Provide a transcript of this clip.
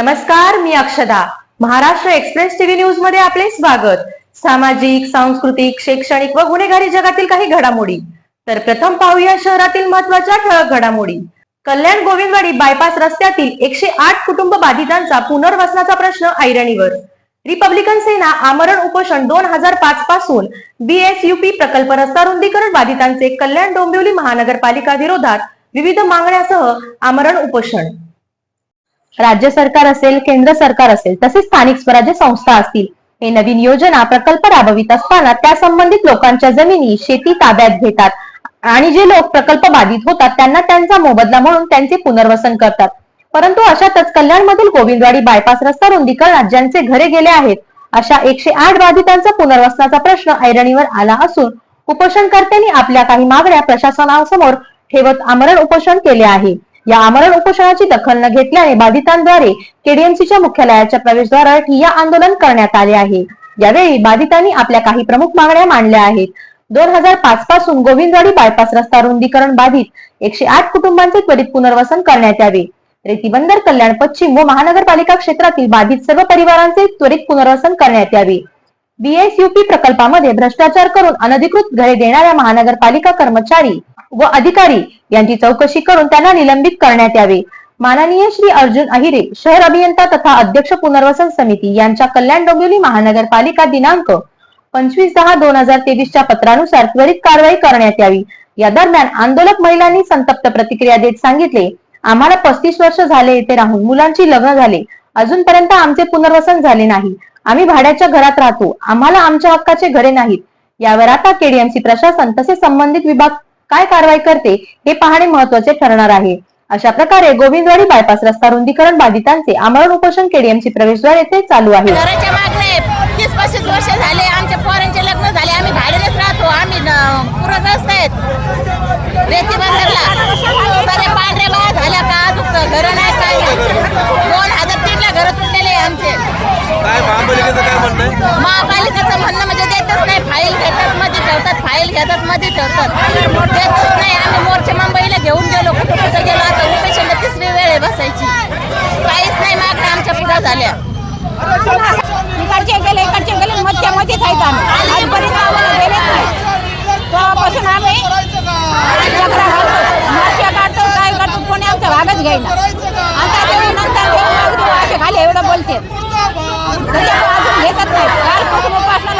नमस्कार मी अक्षदा. Maharashtra express TV न्यूजमध्ये आपले स्वागत. सामाजिक सांस्कृतिक शैक्षणिक व गुन्हेगारी जगातील काही घडामोडी. तर प्रथम पाहूया शहरातील महत्त्वाच्या ठळक घडामोडी. कल्याण गोविंदवाडी बायपास रस्त्यातील एकशे आठ कुटुंब बाधितांचा पुनर्वसनाचा प्रश्न ऐरणीवर. रिपब्लिकन सेना आमरण उपोषण दोन हजार पाच पासून बीएसयूपी प्रकल्प रस्ता रुंदीकरण बाधितांचे कल्याण डोंबिवली महानगरपालिका विरोधात विविध मागण्यासह आमरण उपोषण. राज्य सरकार असेल केंद्र सरकार असेल तसेच स्थानिक स्वराज्य संस्था असतील हे नवीन योजना प्रकल्प राबवित असताना त्या संबंधित लोकांच्या जमिनी शेती ताब्यात घेतात आणि जे लोक प्रकल्प बाधित होतात त्यांना त्यांचा मोबदला म्हणून त्यांचे पुनर्वसन करतात. परंतु अशातच कल्याणमधील गोविंदवाडी बायपास रस्ता रुंदीकरणात ज्यांचे घरे गेले आहेत अशा एकशे आठ बाधितांचा पुनर्वसनाचा प्रश्न ऐरणीवर आला असून उपोषणकर्त्यांनी आपल्या काही मागण्या प्रशासनासमोर ठेवत आमरण उपोषण केले आहे. या आमरण उपोषणाची दखल न घेतल्याने बाधितांद्वारे केडीएमसीच्या मुख्यालयाच्या प्रवेशद्वारावर ठिय्या आंदोलन करण्यात आले आहे. यावेळी बाधितांनी आपल्या काही प्रमुख मागण्या मांडल्या आहेत. दोन हजार पाच पासून गोविंदवाडी बायपास रस्ता रुंदीकरण बाधित एकशे आठ कुटुंबांचे त्वरित पुनर्वसन करण्यात यावे. रेतीबंदर कल्याण पश्चिम व महानगरपालिका क्षेत्रातील बाधित सर्व परिवारांचे त्वरित पुनर्वसन करण्यात यावे. बीएसयूपी प्रकल्पामध्ये भ्रष्टाचार करून अनधिकृत घरे देणाऱ्या महानगरपालिका कर्मचारी व अधिकारी यांची चौकशी करून त्यांना निलंबित करण्यात यावे. माननीय श्री अर्जुन अहिरे शहर अभियंता तथा अध्यक्ष पुनर्वसन समिती यांच्या कल्याण डोंबिवली महानगरपालिका दिनांक पंचवीस दहा दोन हजार तेवीसच्या पत्रानुसार त्वरित कारवाई करण्यात यावी. या दरम्यान आंदोलक महिलांनी संतप्त प्रतिक्रिया देत सांगितले आम्हाला पस्तीस वर्ष झाले येथे राहून मुलांची लग्न झाले. अजूनपर्यंत आमचे पुनर्वसन झाले नाही. आम्ही भाड्याच्या घरात राहतो. आम्हाला आमच्या हक्काचे घरे नाहीत. यावर आता केडीएमसी प्रशासन तसेच संबंधित विभाग काय कारवाई करते हे पाहणे महत्त्वाचे ठरणार आहे. अशा प्रकारे गोविंदवाडी बायपास रस्ता रुंदीकरण बाधितांचे आमरण उपोषण केडीएमसी प्रवेशद्वार येथे चालू आहे. घराच्या मागणे तीस पस्तीस वर्ष झाले आमच्या पोरांचे लग्न झाले आम्ही भाड्यानेच राहतो आम्ही न- पुरग्रस्त आहेत रेती बंदरला सगळे पांढऱ्या बाया झाल्या का अजून घर नाही काय नाही. दोन हजार तीनला घर तुटलेले आहे आमचे काय महापालिकेचं म्हणणं आहे महापालिकेचं म्हणणं म्हणजे देतच नाही फाईल घेतात मध्ये ठेवतात फाईल घेतात मध्ये ठेवतात. देतच नाही. आम्ही मोर्चे मुंबईला घेऊन गेलो. कुठं कुठं गेलो? आता उपेशनला तिसरी वेळ आहे बसायची. काहीच नाही मागण्या आमच्या पुढं झाल्या. इकडचे गेले इकडचे गेले मधच्या मध्येच आहेत आम्ही. आजपर्यंत आम्हाला गेलेच नाही. तेव्हापासून आम्ही चक्रा घालतो माश्या काढतो काय करतो कोणी आमचा भागच घेईना. आता देऊ नंतर असे खाली एवढं बोलते त्याच्यामुळे अजून घेतच नाही काल कुटुंब